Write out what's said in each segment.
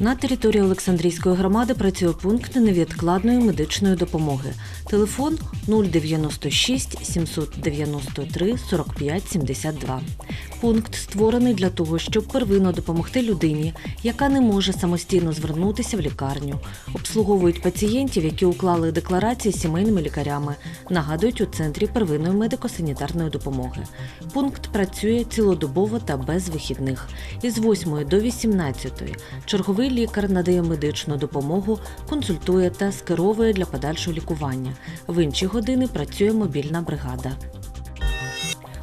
На території Олександрійської громади працює пункт невідкладної медичної допомоги. Телефон 096 793 45 72. Пункт створений для того, щоб первинно допомогти людині, яка не може самостійно звернутися в лікарню. Обслуговують пацієнтів, які уклали декларації з сімейними лікарями. Нагадують у центрі первинної медико-санітарної допомоги. Пункт працює цілодобово та без вихідних. Із 8 до 18 черговий лікар надає медичну допомогу, консультує та скеровує для подальшого лікування. В інші години працює мобільна бригада.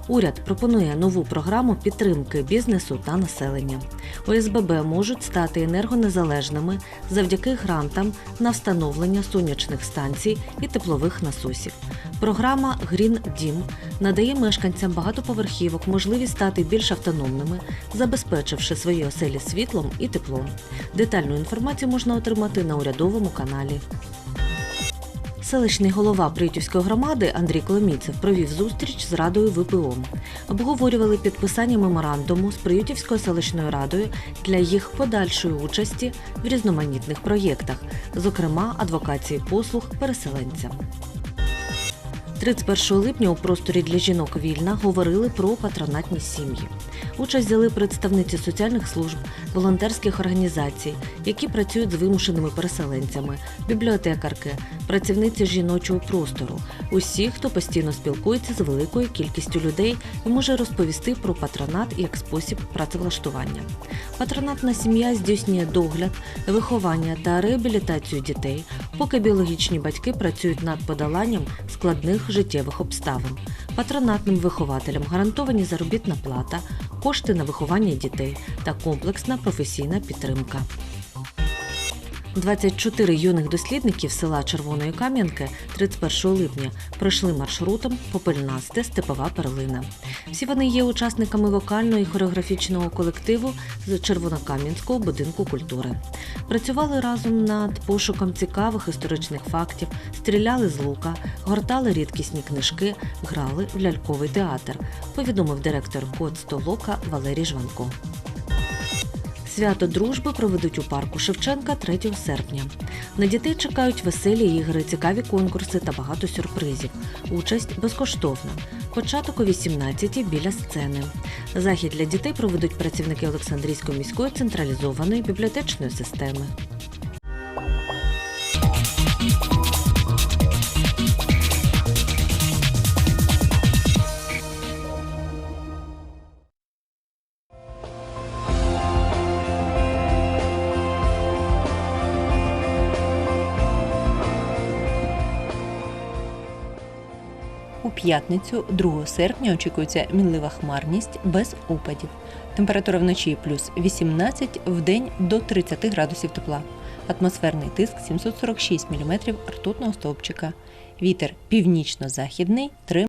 Уряд пропонує нову програму підтримки бізнесу та населення. ОСББ можуть стати енергонезалежними завдяки грантам на встановлення сонячних станцій і теплових насосів. Програма Грін Дім надає мешканцям багатоповерхівок можливість стати більш автономними, забезпечивши свої оселі світлом і теплом. Детальну інформацію можна отримати на урядовому каналі. Селищний голова Притівської громади Андрій Коломійцев провів зустріч з радою ВПО. Обговорювали підписання меморандуму з Приютівською селищною радою для їх подальшої участі в різноманітних проєктах, зокрема адвокації послуг переселенцям. 31 липня у просторі для жінок вільна говорили про патронатні сім'ї. Участь взяли представниці соціальних служб, волонтерських організацій, які працюють з вимушеними переселенцями, бібліотекарки, працівниці жіночого простору, усі, хто постійно спілкується з великою кількістю людей і може розповісти про патронат як спосіб працевлаштування. Патронатна сім'я здійснює догляд, виховання та реабілітацію дітей, поки біологічні батьки працюють над подоланням складних життєвих обставин. Патронатним вихователям гарантовані заробітна плата, кошти на виховання дітей та комплексна професійна підтримка. 24 юних дослідників села Червоної Кам'янки 31 липня пройшли маршрутом Попельнасте Степова перлина. Всі вони є учасниками вокального і хореографічного колективу з Червонокам'янського будинку культури. Працювали разом над пошуком цікавих історичних фактів, стріляли з лука, гортали рідкісні книжки, грали в ляльковий театр. Повідомив директор Код Столока Валерій Жванко. Свято дружби проведуть у парку Шевченка 3 серпня. На дітей чекають веселі ігри, цікаві конкурси та багато сюрпризів. Участь безкоштовна. Початок о 18 біля сцени. Захід для дітей проведуть працівники Олександрійської міської централізованої бібліотечної системи. У п'ятницю, 2 серпня, очікується мінлива хмарність без опадів. Температура вночі плюс 18, в день до 30 градусів тепла. Атмосферний тиск 746 мм ртутного стовпчика. Вітер північно-західний 3